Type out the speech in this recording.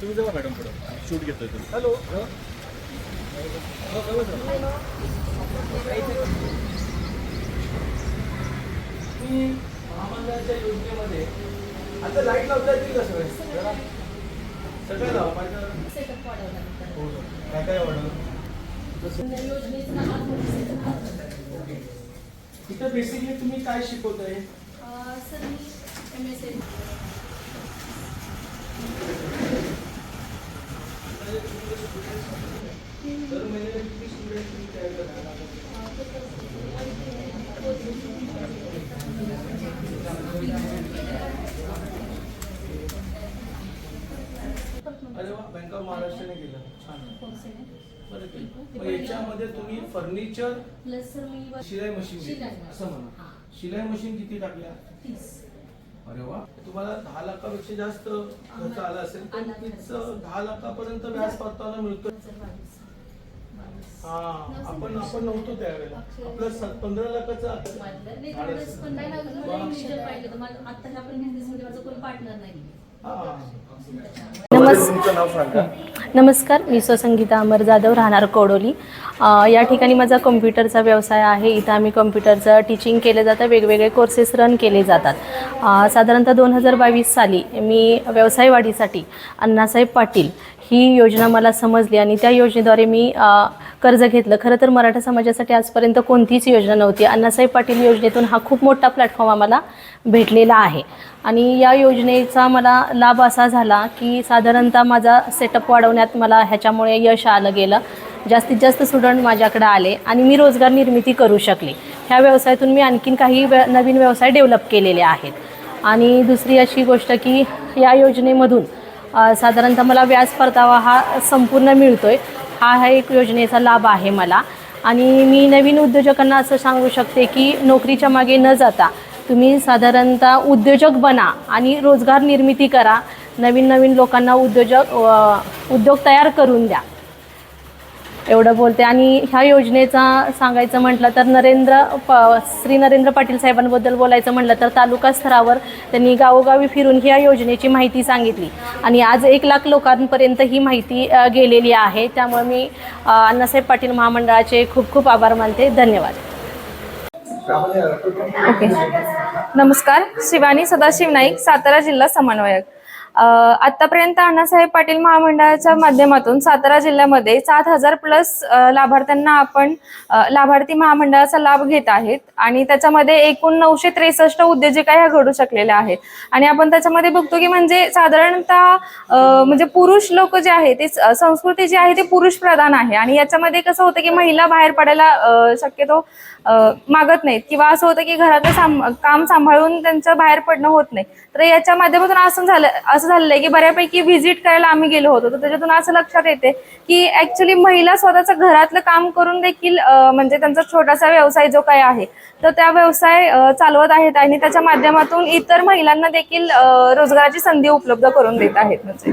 तुम्ही जावा मॅडम पुढं. शूट घेतोय तुम्ही. हॅलो. महामंडळाच्या योजनेमध्ये आता लाइट लावता येतील का सगळे सगळे लावा पाहिजे नंतर. हो काय काय वाढवलं इथं बेसिकली तुम्ही काय शिकवताय? अं, सर मी एम एस एन दर महिन्याला किती स्टुडंट तुम्ही तयार करता अरे वा बँक ऑफ महाराष्ट्राने केलं छान बरं केलं. मग याच्यामध्ये तुम्ही फर्निचर प्लस सर मी वर- शिलाई मशीन घेतली शिलाई मशीन. असं म्हणा हा. शिलाई मशीन किती टाकल्या तीस अरे वा तुम्हाला दहा लाखापेक्षा जास्त खर्च आला असेल पण आला खर्च. तीच दहा लाखापर्यंत व्याज परतावा मिळतो बावीस. हा आपण आपण नव्हतो त्यावेळेला. आपलं स- पंधरा लाखाचं वाढलं. नाही, झाडच. तेवढंच पण काय ना, अजून मला individual पाहिलं तर मला आत्ताच्या आपण बिझनेसमध्ये माझं कोण पार्टनर नाही. हा. नमस् तुमचं नाव सांगा. नमस्कार. मी स्वसंगीता अमर जाधव राहणार कोडोली. अ, या ठिकाणी माझा कम्प्युटरचा व्यवसाय आहे. इथं आम्ही कम्प्युटरचं टीचिंग केले जातं. वेगवेगळे कोर्सेस रन केले जातात. अ, साधारणतः दोन हजार बावीस साली मी व्यवसाय वाढीसाठी अण्णासाहेब पाटील ही योजना मला समजली आणि त्या योजनेद्वारे मी अ, कर्ज घेतलं. खरं तर मराठा समाजासाठी आजपर्यंत कोणतीच योजना नव्हती. अण्णासाहेब पाटील योजनेतून हा खूप मोठा प्लॅटफॉर्म आम्हाला भेटलेला आहे. आणि या योजनेचा मला लाभ असा झाला की साधारणतः माझा सेटअप वाढवण्यात मला ह्याच्यामुळे यश आलं गेलं. जास्तीत जास्त स्टुडंट माझ्याकडे आले आणि मी रोजगार निर्मिती करू शकले. ह्या व्यवसायातून मी आणखीन काही व्य नवीन व्यवसाय डेव्हलप केलेले आहेत. आणि दुसरी अशी गोष्ट की या योजनेमधून साधारणतः मला व्याज परतावा हा संपूर्ण मिळतो आहे हा हा एक योजनेचा लाभ आहे मला. आणि मी नवीन उद्योजकांना असं सांगू शकते की नोकरीच्या मागे न जाता तुम्ही साधारणतः उद्योजक बना आणि रोजगार निर्मिती करा. नवीन नवीन लोकांना उद्योजक उद्योग तयार करून द्या. एवढं बोलते. आणि ह्या योजनेचा सांगायचं म्हटलं तर नरेंद्र प श्री नरेंद्र पाटील साहेबांबद्दल बोलायचं म्हटलं तर तालुका स्तरावर त्यांनी गावोगावी फिरून ह्या योजनेची माहिती सांगितली. आणि आज एक लाख लोकांपर्यंत ही माहिती गेलेली आहे. त्यामुळे मी अण्णासाहेब पाटील महामंडळाचे खूप खूप आभार मानते. धन्यवाद. ओके. नमस्कार. शिवानी सदाशिव नाईक सातारा जिल्हा समन्वयक. आतापर्यंत अण्णासाहेब पाटील महामंडळाच्या माध्यमातून सातारा जिल्ह्यामध्ये सात हजार प्लस लाभार्थ्यांना आपण लाभार्थी महामंडळाचा लाभ घेत आहेत. आणि त्याच्यामध्ये एकूण नऊशे त्रेसष्ट उद्योजिका ह्या घडू शकलेल्या आहेत. आणि आपण त्याच्यामध्ये बघतो की म्हणजे साधारणतः म्हणजे पुरुष लोक जे आहे ते स- संस्कृती जी आहे ती पुरुष प्रधान आहे. आणि याच्यामध्ये कसं होतं की महिला बाहेर पडायला शक्यतो मागत नाहीत. किंवा असं होतं की घरातलं साम काम सांभाळून त्यांचं बाहेर पडणं होत नाही. तर याच्या माध्यमातून असं झालं असं झालेलं आहे की बऱ्यापैकी व्हिजिट करायला आम्ही गेलो होतो. तर त्याच्यातून असं लक्षात येते की ऍक्च्युली महिला स्वतःचं घरातलं काम करून देखील म्हणजे त्यांचा छोटासा व्यवसाय जो काय आहे तर त्या व्यवसाय चालवत आहेत आणि त्याच्या माध्यमातून इतर महिलांना देखील रोजगाराची संधी उपलब्ध करून देत आहेत. म्हणजे